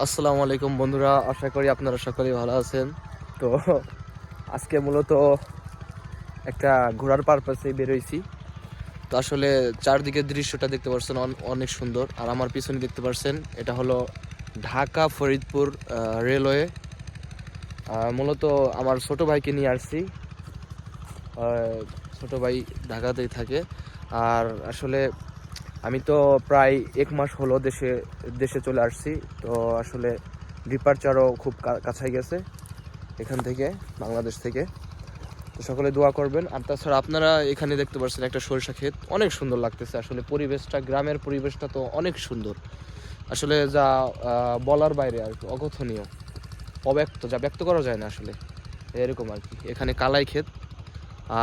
আসসালামু আলাইকুম বন্ধুরা, আশা করি আপনারা সকলেই ভালো আছেন। তো, আজকে মূলত একটা ঘোরার পারপাসে বেরোইছি। তো আসলে চারদিকের দৃশ্যটা দেখতে পাচ্ছেন অন- অনেক সুন্দর। আর আমার পিছনে দেখতে পাচ্ছেন এটা হলো ঢাকা ফরিদপুর রেলওয়ে মূলত আমার ছোট ভাইকে নিয়ে আসছি। ছোট ভাই ঢাকাতেই থাকে। আর আসলে আমি তো প্রায় এক মাস হলো দেশে দেশে চলে আসছি। তো আসলে ডিপারচারও খুব কাছাই গেছে এখান থেকে, বাংলাদেশ থেকে। তো সকলে দোয়া করবেন। আর তাছাড়া আপনারা এখানে দেখতে পাচ্ছেন একটা সরিষা ক্ষেত। অনেক সুন্দর লাগতেছে। আসলে পরিবেশটা, গ্রামের পরিবেশটা তো অনেক সুন্দর। আসলে যা বলার বাইরে আর কি, অগথনীয়। অব্যক্ত, যা ব্যক্ত করা যায় না আসলে। এরকম আর কি। এখানে কালাই ক্ষেত।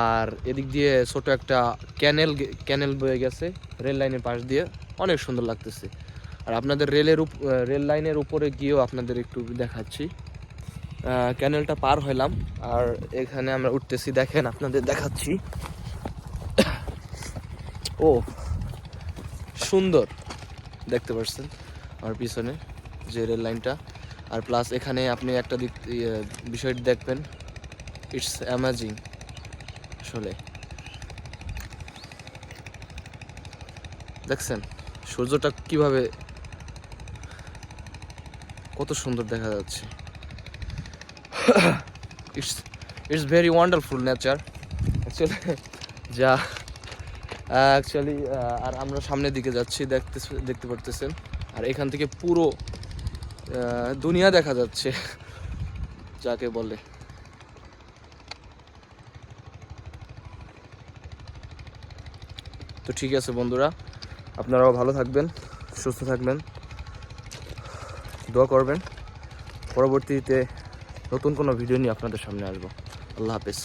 আর এদিক দিয়ে ছোট একটা ক্যানেল ক্যানেল বয়ে গেছে রেল লাইনের পাশ দিয়ে। অনেক সুন্দর লাগতেছে। আর আপনাদের রেলের রেল লাইনের উপরে গিয়েও আপনাদের একটু দেখাচ্ছি। ক্যানেলটা পার হইলাম। আর এখানে আমরা উঠতেছি দেখেন আপনাদের দেখাচ্ছি। ও সুন্দর। দেখতে পাচ্ছেন আমার পিছনে যে রেল লাইনটা। আর প্লাস এখানে আপনি একটা দিক ইয়ে, বিষয়টি দেখবেন। ইটস অ্যামাজিং আসলে। দেখছেন, সূর্যটা কীভাবে কত সুন্দর দেখা যাচ্ছে। It's it's very wonderful nature. Actually, যা, অ্যাকচুয়ালি আর আমরা সামনের দিকে যাচ্ছি দেখতে দেখতে পারতেছেন। আর এখান থেকে পুরো দুনিয়া দেখা যাচ্ছে, যাকে বলে। তো ঠিক আছে বন্ধুরা, আপনারাও ভালো থাকবেন, সুস্থ থাকবেন, দোয়া করবেন। পরবর্তীতে নতুন কোনো ভিডিও নিয়ে আপনাদের সামনে আসব। আল্লাহ হাফেজ।